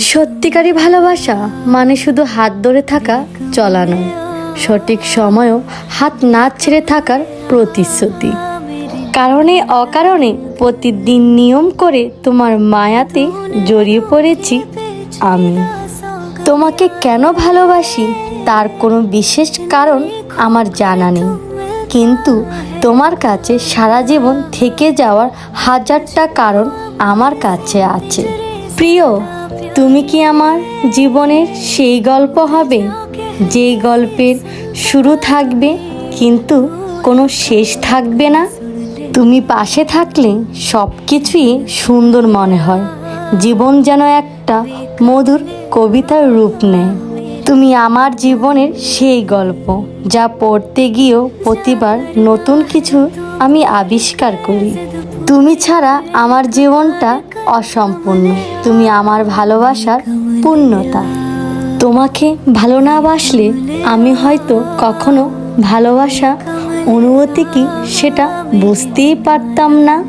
সত্যিকারই ভালোবাসা মানে শুধু হাত ধরে থাকা, চলানো। সঠিক সময়ও হাত না ছেড়ে থাকার প্রতিশ্রুতি। কারণে অকারণে প্রতিদিন নিয়ম করে তোমার মায়াতে জড়িয়ে পড়েছি আমি। তোমাকে কেন ভালোবাসি তার কোনো বিশেষ কারণ আমার জানা নেই। কিন্তু তোমার কাছে সারা জীবন থেকে যাওয়ার হাজারটা কারণ আমার কাছে আছে। প্রিয় তুমি কি আমার জীবনের সেই গল্প হবে? যেই গল্পের শুরু থাকবে, কিন্তু কোনো শেষ থাকবে না? তুমি পাশে থাকলে সব কিছুই সুন্দর মনে হয়। জীবন যেন একটা মধুর কবিতার রূপ নেয়। তুমি আমার জীবনের সেই গল্প, যা পড়তে গিয়েও প্রতিবার নতুন কিছু আমি আবিষ্কার করি। তুমি ছাড়া আমার জীবনটা অসম্পূর্ণ। তুমি আমার ভালোবাসার পূর্ণতা। তোমাকে ভালো না বাসলে আমি হয়তো কখনো ভালোবাসা, অনুভূতি কি সেটা বুঝতেই পারতাম না।